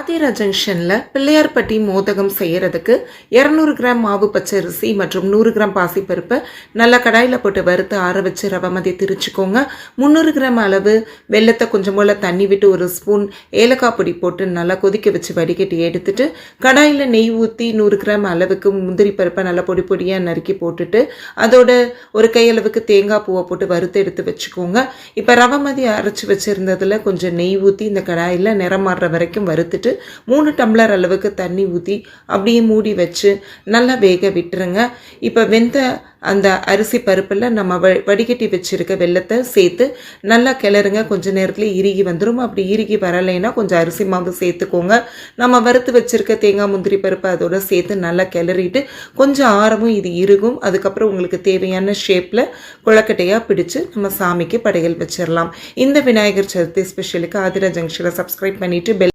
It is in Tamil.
ஆதிரா ஜங்ஷனில் பிள்ளையார்பட்டி மோதகம் செய்கிறதுக்கு இரநூறு கிராம் மாவு பச்சரிசி மற்றும் நூறு கிராம் பாசிப்பருப்பை நல்லா கடாயில் போட்டு வறுத்து ஆற வச்சு ரவை மதி திரிச்சுக்கோங்க. முந்நூறு கிராம் அளவு வெள்ளத்தை கொஞ்சம் போல் தண்ணி விட்டு ஒரு ஸ்பூன் ஏலக்காய் பொடி போட்டு நல்லா கொதிக்க வச்சு வடிகட்டி எடுத்துட்டு கடாயில் நெய் ஊற்றி நூறு கிராம் அளவுக்கு முந்திரி பருப்பை நல்லா பொடி பொடியாக நறுக்கி போட்டுட்டு அதோட ஒரு கையளவுக்கு தேங்காய் பூவை போட்டு வறுத்து எடுத்து வச்சுக்கோங்க. இப்போ ரவை மதி அரைச்சி வச்சுருந்ததில் கொஞ்சம் நெய் ஊற்றி இந்த கடாயில் நிறம் மாறுற வரைக்கும் வறுத்துட்டு மூணு டம்ளர் அளவுக்கு தண்ணி ஊற்றி அப்படியே மூடி வச்சு நல்லா வேக விட்டுருங்க. இப்போ வெந்த அந்த அரிசி பருப்பில் நம்ம வ வடிகட்டி வச்சுருக்க வெள்ளத்தை சேர்த்து நல்லா கிளறுங்க. கொஞ்சம் நேரத்தில் இறுகி வந்துடும் அப்படி இறுகி வரலைன்னா கொஞ்சம் அரிசி மாவு சேர்த்துக்கோங்க. நம்ம வறுத்து வச்சுருக்க தேங்காய் முந்திரி பருப்பு அதோட சேர்த்து நல்லா கிளறிட்டு கொஞ்சம் ஆரமும் இது இறுகும். அதுக்கப்புறம் உங்களுக்கு தேவையான ஷேப்பில் குழக்கட்டையாக பிடிச்சு நம்ம சாமிக்கு படையல் வச்சிடலாம் இந்த விநாயகர் சதுர்த்தி ஸ்பெஷலுக்கு ஆதிரா ஜங்ஷனில் சப்ஸ்கிரைப் பண்ணிவிட்டு பெல்